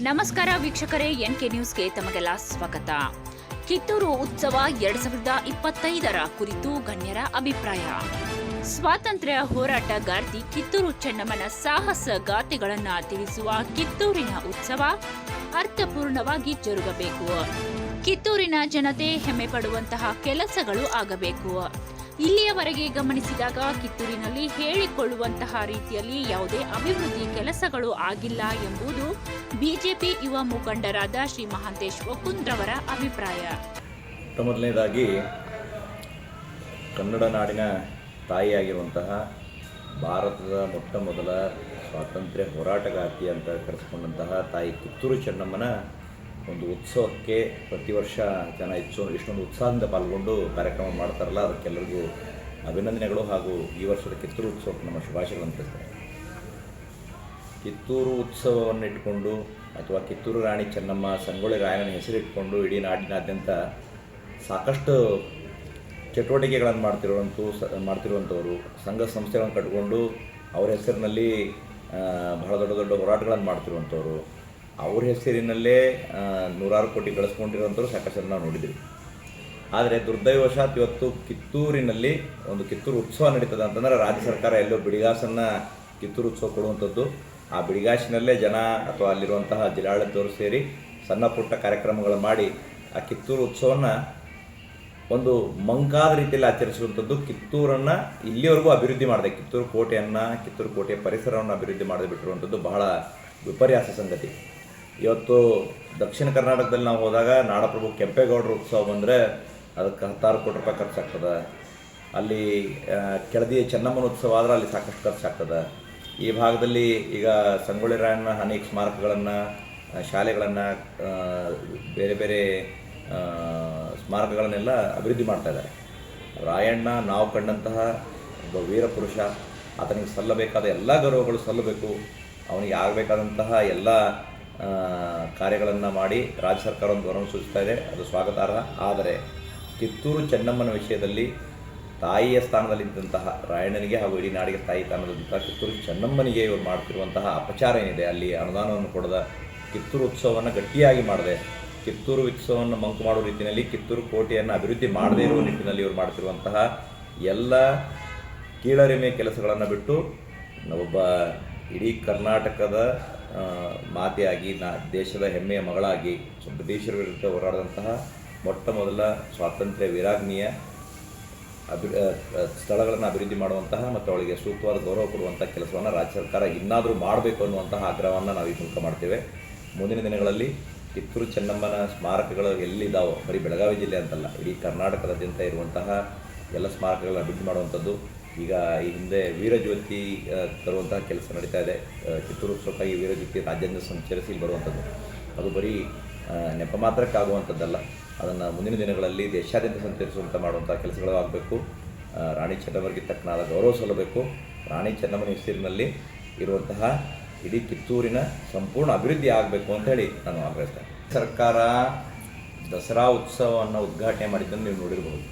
ನಮಸ್ಕಾರ ವೀಕ್ಷಕರೇ N K ನ್ಯೂಸ್ಗೆ ತಮಗೆಲ್ಲ ಸ್ವಾಗತ. ಕಿತ್ತೂರು ಉತ್ಸವ ಎರಡ್ ಸಾವಿರದ ಇಪ್ಪತ್ತೈದರ ಕುರಿತು ಗಣ್ಯರ ಅಭಿಪ್ರಾಯ. ಸ್ವಾತಂತ್ರ್ಯ ಹೋರಾಟಗಾರ್ತಿ ಕಿತ್ತೂರು ಚೆನ್ನಮ್ಮನ ಸಾಹಸ ಗಾಥೆಗಳನ್ನು ತಿಳಿಸುವ ಕಿತ್ತೂರಿನ ಉತ್ಸವ ಅರ್ಥಪೂರ್ಣವಾಗಿ ಜರುಗಬೇಕು. ಕಿತ್ತೂರಿನ ಜನತೆ ಹೆಮ್ಮೆ ಪಡುವಂತಹ ಕೆಲಸಗಳು ಆಗಬೇಕು. ಇಲ್ಲಿಯವರೆಗೆ ಗಮನಿಸಿದಾಗ ಕಿತ್ತೂರಿನಲ್ಲಿ ಹೇಳಿಕೊಳ್ಳುವಂತಹ ರೀತಿಯಲ್ಲಿ ಯಾವುದೇ ಅಭಿವೃದ್ಧಿ ಕೆಲಸಗಳು ಆಗಿಲ್ಲ ಎಂಬುದು ಬಿಜೆಪಿ ಯುವ ಮುಖಂಡರಾದ ಶ್ರೀ ಮಹಾಂತೇಶ್ ವಕುಂದ್ರವರ ಅಭಿಪ್ರಾಯ. ಮೊದಲನೇದಾಗಿ, ಕನ್ನಡ ನಾಡಿನ ತಾಯಿಯಾಗಿರುವಂತಹ ಭಾರತದ ಮೊಟ್ಟ ಮೊದಲ ಸ್ವಾತಂತ್ರ್ಯ ಹೋರಾಟಗಾರ್ತಿ ಅಂತ ಕರೆಸ್ಕೊಂಡಂತಹ ತಾಯಿ ಕಿತ್ತೂರು ಚೆನ್ನಮ್ಮನ ಒಂದು ಉತ್ಸವಕ್ಕೆ ಪ್ರತಿ ವರ್ಷ ಜನ ಹೆಚ್ಚು ಇಷ್ಟೊಂದು ಉತ್ಸಾಹದಿಂದ ಪಾಲ್ಗೊಂಡು ಕಾರ್ಯಕ್ರಮ ಮಾಡ್ತಾರಲ್ಲ, ಅದಕ್ಕೆಲ್ಲರಿಗೂ ಅಭಿನಂದನೆಗಳು ಹಾಗೂ ಈ ವರ್ಷದ ಕಿತ್ತೂರು ಉತ್ಸವಕ್ಕೆ ನಮ್ಮ ಶುಭಾಶಯಗಳನ್ನು ತಿಳಿಸ್ತಾರೆ. ಕಿತ್ತೂರು ಉತ್ಸವವನ್ನು ಇಟ್ಕೊಂಡು ಅಥವಾ ಕಿತ್ತೂರು ರಾಣಿ ಚೆನ್ನಮ್ಮ ಸಂಗೊಳ್ಳಿ ರಾಯಣ್ಣನ ಹೆಸರಿಟ್ಕೊಂಡು ಇಡೀ ನಾಡಿನಾದ್ಯಂತ ಸಾಕಷ್ಟು ಚಟುವಟಿಕೆಗಳನ್ನು ಮಾಡ್ತಿರುವಂಥ ಮಾಡ್ತಿರುವಂಥವರು, ಸಂಘ ಸಂಸ್ಥೆಗಳನ್ನು ಕಟ್ಕೊಂಡು ಅವರ ಹೆಸರಿನಲ್ಲಿ ಬಹಳ ದೊಡ್ಡ ದೊಡ್ಡ ಹೋರಾಟಗಳನ್ನು ಮಾಡ್ತಿರುವಂಥವ್ರು ಅವ್ರ ಹೆಸರಿನಲ್ಲೇ ನೂರಾರು ಕೋಟಿ ಗಳಿಸ್ಕೊಂಡಿರುವಂಥವ್ರು ಸಾಕಷ್ಟು ನಾವು ನೋಡಿದ್ದೀವಿ ಆದರೆ ದುರ್ದೈವಶಾತ್ ಇವತ್ತು ಕಿತ್ತೂರಿನಲ್ಲಿ ಒಂದು ಕಿತ್ತೂರು ಉತ್ಸವ ನಡೀತದೆ ಅಂತಂದ್ರೆ ರಾಜ್ಯ ಸರ್ಕಾರ ಎಲ್ಲೋ ಬಿಡಿಗಾಸನ್ನು ಕಿತ್ತೂರು ಉತ್ಸವ ಕೊಡುವಂಥದ್ದು. ಆ ಬಿಡಿಗಾಸಿನಲ್ಲೇ ಜನ ಅಥವಾ ಅಲ್ಲಿರುವಂತಹ ಜಿಲ್ಲಾಡಳಿತವರು ಸೇರಿ ಸಣ್ಣ ಪುಟ್ಟ ಕಾರ್ಯಕ್ರಮಗಳು ಮಾಡಿ ಆ ಕಿತ್ತೂರು ಉತ್ಸವವನ್ನು ಒಂದು ಮಂಕಾದ ರೀತಿಯಲ್ಲಿ ಆಚರಿಸುವಂಥದ್ದು ಕಿತ್ತೂರನ್ನು ಇಲ್ಲಿವರೆಗೂ ಅಭಿವೃದ್ಧಿ ಮಾಡಿದೆ, ಕಿತ್ತೂರು ಕೋಟೆಯನ್ನು, ಕಿತ್ತೂರು ಕೋಟೆಯ ಪರಿಸರವನ್ನು ಅಭಿವೃದ್ಧಿ ಮಾಡದೆ ಬಿಟ್ಟಿರುವಂಥದ್ದು ಬಹಳ ವಿಪರ್ಯಾಸ ಸಂಗತಿ. ಇವತ್ತು ದಕ್ಷಿಣ ಕರ್ನಾಟಕದಲ್ಲಿ ನಾವು ಹೋದಾಗ ನಾಡಪ್ರಭು ಕೆಂಪೇಗೌಡರ ಉತ್ಸವ ಬಂದರೆ ಅದಕ್ಕೆ ಹತ್ತಾರು ಕೋಟಿ ರೂಪಾಯಿ ಖರ್ಚಾಗ್ತದೆ. ಅಲ್ಲಿ ಕೆಳದಿಯ ಕೆಳದಿ ಚೆನ್ನಮ್ಮನ ಉತ್ಸವ ಆದ್ರೆ ಅಲ್ಲಿ ಸಾಕಷ್ಟು ಖರ್ಚಾಗ್ತದೆ. ಈ ಭಾಗದಲ್ಲಿ ಈಗ ಸಂಗೊಳ್ಳಿ ರಾಯಣ್ಣ ಅನೇಕ ಸ್ಮಾರಕಗಳನ್ನು ಶಾಲೆಗಳನ್ನು ಬೇರೆ ಬೇರೆ ಸ್ಮಾರಕಗಳನ್ನೆಲ್ಲ ಅಭಿವೃದ್ಧಿ ಮಾಡ್ತಾ ಇದ್ದಾರೆ. ರಾಯಣ್ಣ, ನಾವು ಕಂಡಂತಹ ಒಬ್ಬ ವೀರ ಪುರುಷ, ಆತನಿಗೆ ಸಲ್ಲಬೇಕಾದ ಎಲ್ಲ ಗೌರವಗಳು ಸಲ್ಲಬೇಕು. ಅವನಿಗೆ ಆಗಬೇಕಾದಂತಹ ಎಲ್ಲ ಕಾರ್ಯಗಳನ್ನು ಮಾಡಿ ರಾಜ್ಯ ಸರ್ಕಾರ ಒಂದು ಗೌರವ ಸೂಚಿಸ್ತಾ ಇದೆ. ಅದು ಸ್ವಾಗತಾರ್ಹ. ಆದರೆ ಕಿತ್ತೂರು ಚೆನ್ನಮ್ಮನ ವಿಷಯದಲ್ಲಿ ತಾಯಿಯ ಸ್ಥಾನದಲ್ಲಿದ್ದಂತಹ ರಾಯಣ್ಣನಿಗೆ ಹಾಗೂ ಇಡೀ ನಾಡಿಗೆ ತಾಯಿ ಸ್ಥಾನದಲ್ಲಿದ್ದಂತಹ ಕಿತ್ತೂರು ಚೆನ್ನಮ್ಮನಿಗೆ ಇವರು ಮಾಡ್ತಿರುವಂತಹ ಅಪಚಾರ ಏನಿದೆ, ಅಲ್ಲಿ ಅನುದಾನವನ್ನು ಕೊಡದ ಕಿತ್ತೂರು ಉತ್ಸವವನ್ನು ಗಟ್ಟಿಯಾಗಿ ಮಾಡದೆ, ಕಿತ್ತೂರು ಉತ್ಸವವನ್ನು ಮಂಕು ಮಾಡುವ ರೀತಿಯಲ್ಲಿ ಕಿತ್ತೂರು ಕೋಟೆಯನ್ನು ಅಭಿವೃದ್ಧಿ ಮಾಡದೇ ಇರುವ ನಿಟ್ಟಿನಲ್ಲಿ ಇವರು ಮಾಡ್ತಿರುವಂತಹ ಎಲ್ಲ ಕೀಳರಿಮೆ ಕೆಲಸಗಳನ್ನು ಬಿಟ್ಟು, ಒಬ್ಬ ಇಡೀ ಕರ್ನಾಟಕದ ಮಾತೆಯಾಗಿ, ನಾ ದೇಶದ ಹೆಮ್ಮೆಯ ಮಗಳಾಗಿ ಬ್ರಿಟಿಷರ ವಿರುದ್ಧ ಹೋರಾಡಿದಂತಹ ಮೊಟ್ಟ ಮೊದಲ ಸ್ವಾತಂತ್ರ್ಯ ವೀರಾಗ್ನಿಯ ಅಭಿ ಸ್ಥಳಗಳನ್ನು ಅಭಿವೃದ್ಧಿ ಮಾಡುವಂತಹ ಮತ್ತು ಅವಳಿಗೆ ಸೂಕ್ತವಾದ ಗೌರವ ಕೊಡುವಂಥ ಕೆಲಸವನ್ನು ರಾಜ್ಯ ಸರ್ಕಾರ ಇನ್ನಾದರೂ ಮಾಡಬೇಕು ಅನ್ನುವಂತಹ ಆಗ್ರಹವನ್ನು ನಾವು ಈ ಮೂಲಕ ಮಾಡ್ತೇವೆ. ಮುಂದಿನ ದಿನಗಳಲ್ಲಿ ಕಿತ್ತೂರು ಚೆನ್ನಮ್ಮನ ಸ್ಮಾರಕಗಳು ಎಲ್ಲಿದ್ದಾವೋ ಬರೀ ಬೆಳಗಾವಿ ಜಿಲ್ಲೆ ಅಂತಲ್ಲ, ಇಡೀ ಕರ್ನಾಟಕದಾದ್ಯಂತ ಇರುವಂತಹ ಎಲ್ಲ ಸ್ಮಾರಕಗಳನ್ನು ಅಭಿವೃದ್ಧಿ ಮಾಡುವಂಥದ್ದು ಈಗ ಈ ಹಿಂದೆ ವೀರಜ್ಯೋತಿ ತರುವಂತಹ ಕೆಲಸ ನಡೀತಾ ಇದೆ. ಕಿತ್ತೂರು ಈ ವೀರಜ್ಯೋತಿ ರಾಜ್ಯಾದ್ಯಂತ ಸಂಚರಿಸಿ ಬರುವಂಥದ್ದು. ಅದು ಬರೀ ನೆಪ ಮಾತ್ರಕ್ಕಾಗುವಂಥದ್ದಲ್ಲ. ಅದನ್ನು ಮುಂದಿನ ದಿನಗಳಲ್ಲಿ ದೇಶಾದ್ಯಂತ ಸಂಚರಿಸುವಂಥ ಮಾಡುವಂಥ ಕೆಲಸಗಳು ಆಗಬೇಕು. ರಾಣಿ ಚೆನ್ನಮ್ಮರಿಗೆ ತಕ್ಕನಾದ ಗೌರವ ಸಲ್ಲಬೇಕು. ರಾಣಿ ಚೆನ್ನಮ್ಮನ ಹೆಸರಿನಲ್ಲಿ ಇರುವಂತಹ ಇಡೀ ಕಿತ್ತೂರಿನ ಸಂಪೂರ್ಣ ಅಭಿವೃದ್ಧಿ ಆಗಬೇಕು ಅಂತ ಹೇಳಿ ನಾನು ಆಗ್ರಹಿಸ್ತೇನೆ ಸರ್ಕಾರ ದಸರಾ ಉತ್ಸವವನ್ನು ಉದ್ಘಾಟನೆ ಮಾಡಿದ್ದನ್ನು ನೀವು ನೋಡಿರಬಹುದು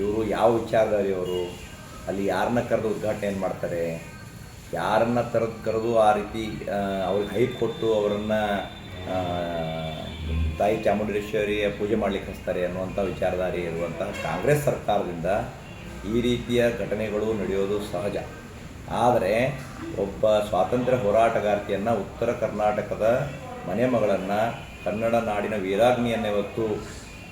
ಇವರು ಯಾವ ವಿಚಾರಧಾರಿಯವರು ಅಲ್ಲಿ ಯಾರನ್ನ ಕರೆದು ಉದ್ಘಾಟನೆ ಮಾಡ್ತಾರೆ? ಯಾರನ್ನ ತರದು ಕರೆದು ಆ ರೀತಿ ಅವ್ರಿಗೆ ಹೈಪ್ ಕೊಟ್ಟು ಅವರನ್ನು ತಾಯಿ ಚಾಮುಂಡೇಶ್ವರಿಯ ಪೂಜೆ ಮಾಡಲಿಕ್ಕೆ ಹಚ್ತಾರೆ ಅನ್ನುವಂಥ ವಿಚಾರಧಾರಿ ಇರುವಂತಹ ಕಾಂಗ್ರೆಸ್ ಸರ್ಕಾರದಿಂದ ಈ ರೀತಿಯ ಘಟನೆಗಳು ನಡೆಯೋದು ಸಹಜ. ಆದರೆ ಒಬ್ಬ ಸ್ವಾತಂತ್ರ್ಯ ಹೋರಾಟಗಾರ್ತಿಯನ್ನು ಉತ್ತರ ಕರ್ನಾಟಕದ ಮನೆ ಮಗಳನ್ನು ಕನ್ನಡ ನಾಡಿನ ವೀರಾಗ್ನಿಯನ್ನು ಇವತ್ತು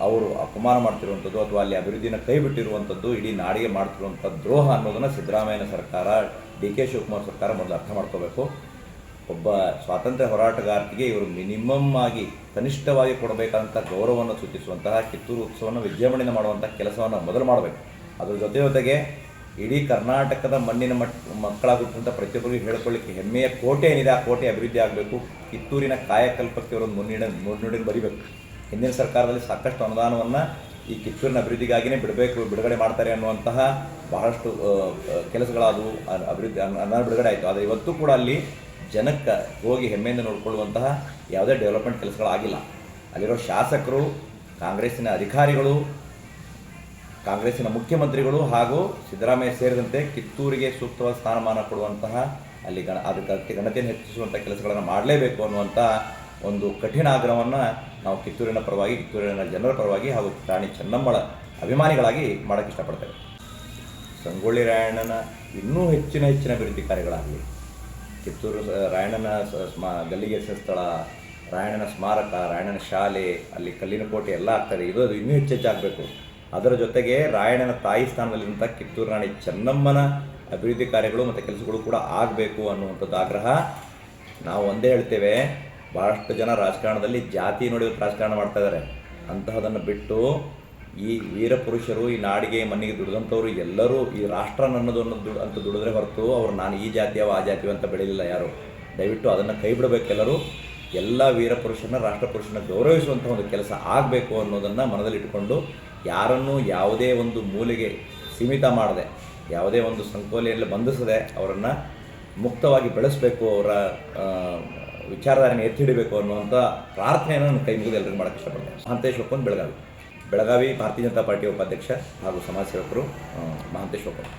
ಅವರು ಅಪಮಾನ ಮಾಡ್ತಿರುವಂಥದ್ದು ಅಥವಾ ಅಲ್ಲಿ ಅಭಿವೃದ್ಧಿನ ಕೈ ಬಿಟ್ಟಿರುವಂಥದ್ದು, ಇಡೀ ನಾಡಿಗೆ ಮಾಡ್ತಿರುವಂಥ ದ್ರೋಹ ಅನ್ನೋದನ್ನು ಸಿದ್ದರಾಮಯ್ಯನ ಸರ್ಕಾರ, ಡಿ ಕೆ ಶಿವಕುಮಾರ್ ಸರ್ಕಾರ ಮೊದಲು ಅರ್ಥ ಮಾಡ್ಕೋಬೇಕು. ಒಬ್ಬ ಸ್ವಾತಂತ್ರ್ಯ ಹೋರಾಟಗಾರರಿಗೆ ಇವರು ಮಿನಿಮಮ್ ಆಗಿ ಕನಿಷ್ಠವಾಗಿ ಕೊಡಬೇಕಂತ ಗೌರವವನ್ನು ಸೂಚಿಸುವಂತಹ ಕಿತ್ತೂರು ಉತ್ಸವವನ್ನು ವಿಜೃಂಭಣೆಯಿಂದ ಮಾಡುವಂಥ ಕೆಲಸವನ್ನು ಮೊದಲು ಮಾಡಬೇಕು. ಅದರ ಜೊತೆ ಜೊತೆಗೆ ಇಡೀ ಕರ್ನಾಟಕದ ಮಣ್ಣಿನ ಮಟ್ ಮಕ್ಕಳಾಗುತ್ತಂಥ ಪ್ರತಿಯೊಬ್ಬರಿಗೂ ಹೇಳ್ಕೊಳ್ಳಿಕ್ಕೆ ಹೆಮ್ಮೆಯ ಕೋಟೆ ಏನಿದೆ, ಆ ಕೋಟೆ ಅಭಿವೃದ್ಧಿ ಆಗಬೇಕು. ಕಿತ್ತೂರಿನ ಕಾಯಕಲ್ಪಕ್ಕೆ ಅವರೊಂದು ಮುನ್ನಿಡ ಮುನ್ನುಡಿನ ಬರಿಬೇಕು. ಹಿಂದಿನ ಸರ್ಕಾರದಲ್ಲಿ ಸಾಕಷ್ಟು ಅನುದಾನವನ್ನು ಈ ಕಿತ್ತೂರಿನ ಅಭಿವೃದ್ಧಿಗಾಗಿನೇ ಬಿಡಬೇಕು, ಬಿಡುಗಡೆ ಮಾಡ್ತಾರೆ ಅನ್ನುವಂತಹ ಬಹಳಷ್ಟು ಕೆಲಸಗಳಾದವು ಅಭಿವೃದ್ಧಿ ಅನು- ಅನುದಾನ ಬಿಡುಗಡೆ ಆಯಿತು. ಆದರೆ ಇವತ್ತು ಕೂಡ ಅಲ್ಲಿ ಜನಕ್ಕೆ ಹೋಗಿ ಹೆಮ್ಮೆಯಿಂದ ನೋಡಿಕೊಳ್ಳುವಂತಹ ಯಾವುದೇ ಡೆವಲಪ್ಮೆಂಟ್ ಕೆಲಸಗಳಾಗಿಲ್ಲ. ಅಲ್ಲಿರೋ ಶಾಸಕರು, ಕಾಂಗ್ರೆಸ್ಸಿನ ಅಧಿಕಾರಿಗಳು, ಕಾಂಗ್ರೆಸ್ಸಿನ ಮುಖ್ಯಮಂತ್ರಿಗಳು ಹಾಗೂ ಸಿದ್ದರಾಮಯ್ಯ ಸೇರಿದಂತೆ ಕಿತ್ತೂರಿಗೆ ಸೂಕ್ತವಾದ ಸ್ಥಾನಮಾನ ಕೊಡುವಂತಹ ಅಲ್ಲಿ ಗಣ, ಅದಕ್ಕೆ ಗಣತೆಯನ್ನು ಹೆಚ್ಚಿಸುವಂಥ ಕೆಲಸಗಳನ್ನು ಮಾಡಲೇಬೇಕು ಅನ್ನುವಂಥ ಒಂದು ಕಠಿಣ ಆಗ್ರಹವನ್ನು ನಾವು ಕಿತ್ತೂರಿನ ಪರವಾಗಿ, ಕಿತ್ತೂರಿನ ಜನರ ಪರವಾಗಿ ಹಾಗೂ ರಾಣಿ ಚೆನ್ನಮ್ಮಳ ಅಭಿಮಾನಿಗಳಾಗಿ ಮಾಡೋಕ್ಕೆ ಇಷ್ಟಪಡ್ತೇವೆ. ಸಂಗೊಳ್ಳಿ ರಾಯಣ್ಣನ ಇನ್ನೂ ಹೆಚ್ಚಿನ ಹೆಚ್ಚಿನ ಅಭಿವೃದ್ಧಿ ಕಾರ್ಯಗಳಾಗಲಿ, ಕಿತ್ತೂರು ರಾಯಣ್ಣನ ಸ್ಮ, ಗಲ್ಲಿಗೆ ಸ್ಥಳ, ರಾಯಣ್ಣನ ಸ್ಮಾರಕ, ರಾಯಣ್ಣನ ಶಾಲೆ, ಅಲ್ಲಿ ಕಲ್ಲಿನ ಕೋಟೆ ಎಲ್ಲ ಆಗ್ತದೆ. ಇದು ಅದು ಇನ್ನೂ ಹೆಚ್ಚೆಚ್ಚು ಹೆಚ್ಚಾಗಬೇಕು ಅದರ ಜೊತೆಗೆ ರಾಯಣ್ಣನ ತಾಯಿ ಸ್ಥಾನದಲ್ಲಿರುವಂಥ ಕಿತ್ತೂರು ರಾಣಿ ಚೆನ್ನಮ್ಮನ ಅಭಿವೃದ್ಧಿ ಕಾರ್ಯಗಳು ಮತ್ತು ಕೆಲಸಗಳು ಕೂಡ ಆಗಬೇಕು ಅನ್ನುವಂಥದ್ದು ಆಗ್ರಹ ನಾವು ಒಂದೇ ಹೇಳ್ತೇವೆ. ಭಾಳಷ್ಟು ಜನ ರಾಜಕಾರಣದಲ್ಲಿ ಜಾತಿ ನೋಡಿ ರಾಜಕಾರಣ ಮಾಡ್ತಾ ಇದ್ದಾರೆ ಅಂತಹದನ್ನು ಬಿಟ್ಟು ಈ ವೀರ ಪುರುಷರು, ಈ ನಾಡಿಗೆ ಮನೆಗೆ ದುಡಿದಂಥವ್ರು ಎಲ್ಲರೂ ಈ ರಾಷ್ಟ್ರ ನನ್ನದು ಅನ್ನೋದು ದುಡ್, ಅಂತ ದುಡಿದ್ರೆ ಹೊರತು ಅವರು ನಾನು ಈ ಜಾತಿಯವ ಆ ಜಾತಿಯವ ಅಂತ ಬೆಳೆಯಲಿಲ್ಲ ಯಾರು. ದಯವಿಟ್ಟು ಅದನ್ನು ಕೈ ಬಿಡಬೇಕೆಲ್ಲರೂ ಎಲ್ಲ ವೀರ ಪುರುಷನ ರಾಷ್ಟ್ರ ಪುರುಷನ ಗೌರವಿಸುವಂಥ ಒಂದು ಕೆಲಸ ಆಗಬೇಕು ಅನ್ನೋದನ್ನು ಮನದಲ್ಲಿಟ್ಟುಕೊಂಡು ಯಾರನ್ನೂ ಯಾವುದೇ ಒಂದು ಮೂಲೆಗೆ ಸೀಮಿತ ಮಾಡದೆ, ಯಾವುದೇ ಒಂದು ಸಂಕೋಲೆಯಲ್ಲಿ ಬಂಧಿಸದೆ ಅವರನ್ನು ಮುಕ್ತವಾಗಿ ಬೆಳೆಸಬೇಕು ಅವರ ವಿಚಾರಧಾರೆಯನ್ನು ಎತ್ತಿ ಹಿಡಿಬೇಕು ಅನ್ನುವಂಥ ಪ್ರಾರ್ಥನೆಯನ್ನು ನನ್ನ ಕೈ ಮುಗಿದು ಎಲ್ಲರಿಗೂ ಮಾಡೋಕ್ಕೆ ಇಷ್ಟಪಡ್ತೇನೆ. ಮಹಾಂತೇಶ್ ಬೆಳಗಾವಿ. ಬೆಳಗಾವಿ ಭಾರತೀಯ ಜನತಾ ಪಾರ್ಟಿಯ ಉಪಾಧ್ಯಕ್ಷ ಹಾಗೂ ಸಮಾಜ ಸೇವಕರು ಮಹಂತೇಶ್ ಒಪ್ಪಂದ್